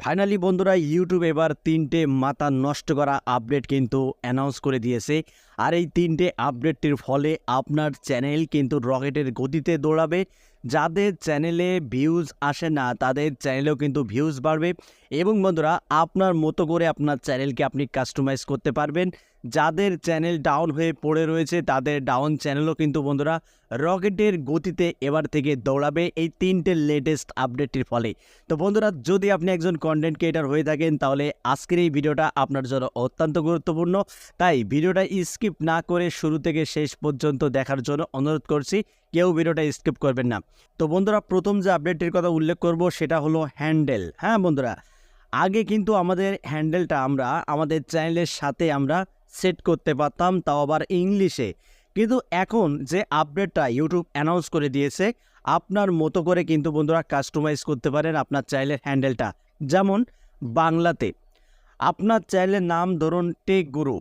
Finally বন্ধুরা YouTube এবার তিনটে মাথা নষ্ট করা আপডেট কিন্তু অ্যানাউন্স করে দিয়েছে। আর এই তিনটে আপডেটটির ফলে আপনার চ্যানেল কিন্তু রকেটের গতিতে দৌড়াবে। যাদের চ্যানেলে ভিউজ আসে না, তাদের চ্যানেলেও কিন্তু ভিউজ বাড়বে। এবং বন্ধুরা, আপনার মতো করে আপনার চ্যানেলকে আপনি কাস্টমাইজ করতে পারবেন। যাদের চ্যানেল ডাউন হয়ে পড়ে রয়েছে, তাদের ডাউন চ্যানেলও কিন্তু বন্ধুরা রকেটের গতিতে এবার থেকে দৌড়াবে এই তিনটে লেটেস্ট আপডেটটির ফলে। তো বন্ধুরা, যদি আপনি একজন কন্টেন্ট ক্রিয়েটার হয়ে থাকেন, তাহলে আজকের এই ভিডিওটা আপনার জন্য অত্যন্ত গুরুত্বপূর্ণ। তাই ভিডিওটা স্কিপ না করে শুরু থেকে শেষ পর্যন্ত দেখার জন্য অনুরোধ করছি কেউ ভিডিওটা স্কিপ করবেন না। তো বন্ধুরা, প্রথম যে আপডেটটির কথা উল্লেখ করব সেটা হলো হ্যান্ডেল। হ্যাঁ বন্ধুরা, আগে কিন্তু আমাদের হ্যান্ডেলটা আমরা আমাদের চ্যানেলের সাথে আমরা সেট করতে পারতাম, তাও আবার ইংলিশে। কিন্তু এখন যে আপডেটটা ইউটিউব অ্যানাউন্স করে দিয়েছে, আপনার মতো করে কিন্তু বন্ধুরা কাস্টমাইজ করতে পারেন আপনার চ্যানেলের হ্যান্ডেলটা। যেমন বাংলাতে, আপনার চ্যানেলের নাম ধরুন টেক গুরু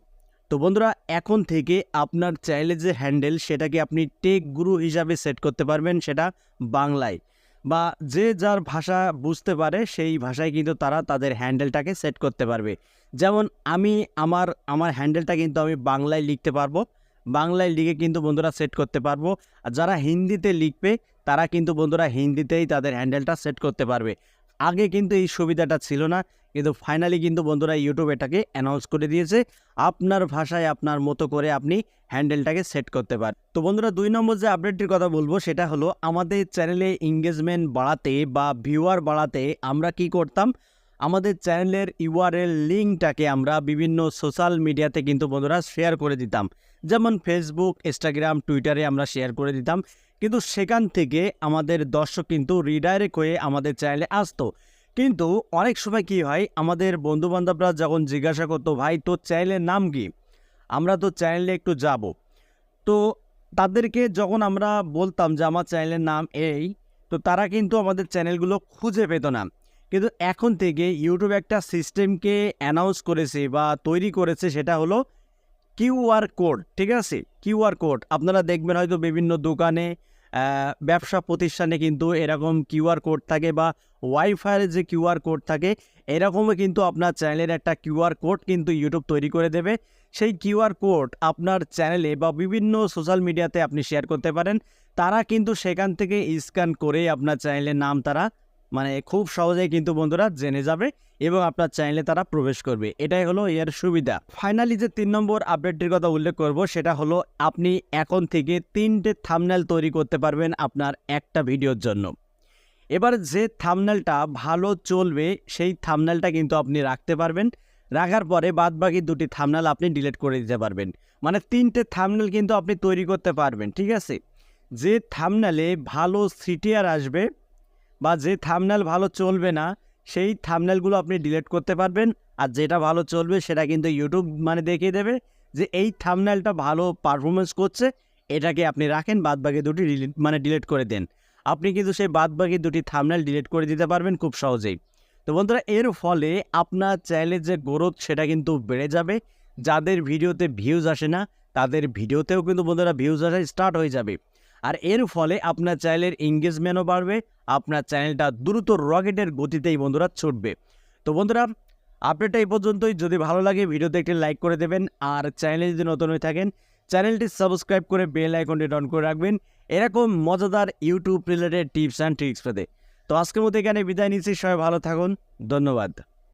তো বন্ধুরা, এখন থেকে আপনার চাইলে যে হ্যান্ডেল সেটাকে আপনি টেক গুরু হিসাবে সেট করতে পারবেন, সেটা বাংলায়। বা যে যার ভাষা বুঝতে পারে, সেই ভাষায় কিন্তু তারা তাদের হ্যান্ডেলটাকে সেট করতে পারবে। যেমন আমি আমার আমার হ্যান্ডেলটা কিন্তু আমি বাংলায় লিখতে পারব। বাংলায় লিখে কিন্তু বন্ধুরা সেট করতে পারব। আর যারা হিন্দিতে লিখবে, তারা কিন্তু বন্ধুরা হিন্দিতেই তাদের হ্যান্ডেলটা সেট করতে পারবে। আগে কিন্তু এই সুবিধাটা ছিল না। কিন্তু ফাইনালি কিন্তু বন্ধুরা ইউটিউব এটাকে অ্যানাউন্স করে দিয়েছে। আপনার ভাষায় আপনার মতো করে আপনি হ্যান্ডেলটাকে সেট করতে পারেন তো বন্ধুরা দুই নম্বর যে আপডেটটির কথা বলব, সেটা হলো আমাদের চ্যানেলে এঙ্গেজমেন্ট বাড়াতে বা ভিউয়ার বাড়াতে আমরা কি করতাম? আমাদের চ্যানেলের ইউআরএল লিঙ্কটাকে আমরা বিভিন্ন সোশ্যাল মিডিয়াতে কিন্তু বন্ধুরা শেয়ার করে দিতাম। যেমন ফেসবুক ইনস্টাগ্রাম টুইটারে আমরা শেয়ার করে দিতাম। কিন্তু সেখান থেকে আমাদের দর্শক কিন্তু রিডাইরেক্ট হয়ে আমাদের চ্যানেলে আসতো। কিন্তু অনেক সময় কি হয়, আমাদের বন্ধুবান্ধবরা যখন জিজ্ঞাসা করতো, ভাই, তোর চ্যানেলের নাম কি? আমরা তো চ্যানেলে একটু যাব। তো তাদেরকে যখন আমরা বলতাম যে, আমার চ্যানেলের নাম এই, তো তারা কিন্তু আমাদের চ্যানেলগুলো খুঁজে পেত না। কিন্তু এখন থেকে ইউটিউব একটা সিস্টেমকে অ্যানাউন্স করেছে বা তৈরি করেছে সেটা হলো কিউআর কোড, ঠিক আছে? QR code. আপনারা দেখবেন হয়তো বিভিন্ন দোকানে ব্যবসা প্রতিষ্ঠানে কিন্তু এরকম কিউআর কোড থাকে বা ওয়াইফাইয়ের যে কিউআর কোড থাকে, এরকমও কিন্তু আপনার চ্যানেলের একটা কিউআর কোড কিন্তু ইউটিউব তৈরি করে দেবে। সেই কিউআর কোড আপনার চ্যানেলে বা বিভিন্ন সোশ্যাল মিডিয়াতে আপনি শেয়ার করতে পারেন। তারা কিন্তু সেখান থেকে স্ক্যান করে আপনার চ্যানেলের নাম তারা মানে খুব সহজেই কিন্তু বন্ধুরা জেনে যাবে এবং আপনার চ্যানেলে তারা প্রবেশ করবে। এটাই হলো এর সুবিধা। ফাইনালি যে তিন নম্বর আপডেটটির কথা উল্লেখ করব, সেটা হলো আপনি এখন থেকে তিনটে থামনেল তৈরি করতে পারবেন আপনার একটা ভিডিওর জন্য। এবার যে থামনেলটা ভালো চলবে, সেই থামনেলটা কিন্তু আপনি রাখতে পারবেন। রাখার পরে বাদবাকি দুটি থামনেল আপনি ডিলিট করে দিতে পারবেন। মানে তিনটে থামনেল কিন্তু আপনি তৈরি করতে পারবেন, ঠিক আছে? যে থামনেলে ভালো সিটিআর আসবে বা যে থামনেল ভালো চলবে না, সেই থামনেলগুলো আপনি ডিলেট করতে পারবেন। আর যেটা ভালো চলবে, সেটা কিন্তু ইউটিউব মানে দেখিয়ে দেবে যে এই থামনেলটা ভালো পারফরমেন্স করছে, এটাকে আপনি রাখেন, বাদবাকি দুটি মানে ডিলিট করে দেন। আপনি কিন্তু সেই বাদবাকি দুটি থামনেল ডিলিট করে দিতে পারবেন খুব সহজেই। তো বন্ধুরা, এর ফলে আপনার চ্যানেলের যে গ্রোথ সেটা কিন্তু বেড়ে যাবে। যাদের ভিডিওতে ভিউজ আসে না, তাদের ভিডিওতেও কিন্তু বন্ধুরা ভিউজ আসা স্টার্ট হয়ে যাবে। আর এর ফলে আপনার চ্যানেলের এঙ্গেজমেন্টও বাড়বে আপনার চ্যানেলটা দ্রুত রকেটের গতিতেই বন্ধুরা ছুটবে। তো বন্ধুরা, আপডেটটা এই পর্যন্তই। যদি ভালো লাগে, ভিডিওতে একটি লাইক করে দেবেন। আর চ্যানেলে যদি নতুন হয়ে থাকেন, চ্যানেলটি সাবস্ক্রাইব করে বেল আইকনটি অন করে রাখবেন। এরকম মজাদার YouTube related tips and tricks পেতে। তো আজকের মতো এখানে বিদায় নিচ্ছি। সবাই ভালো থাকুন। ধন্যবাদ।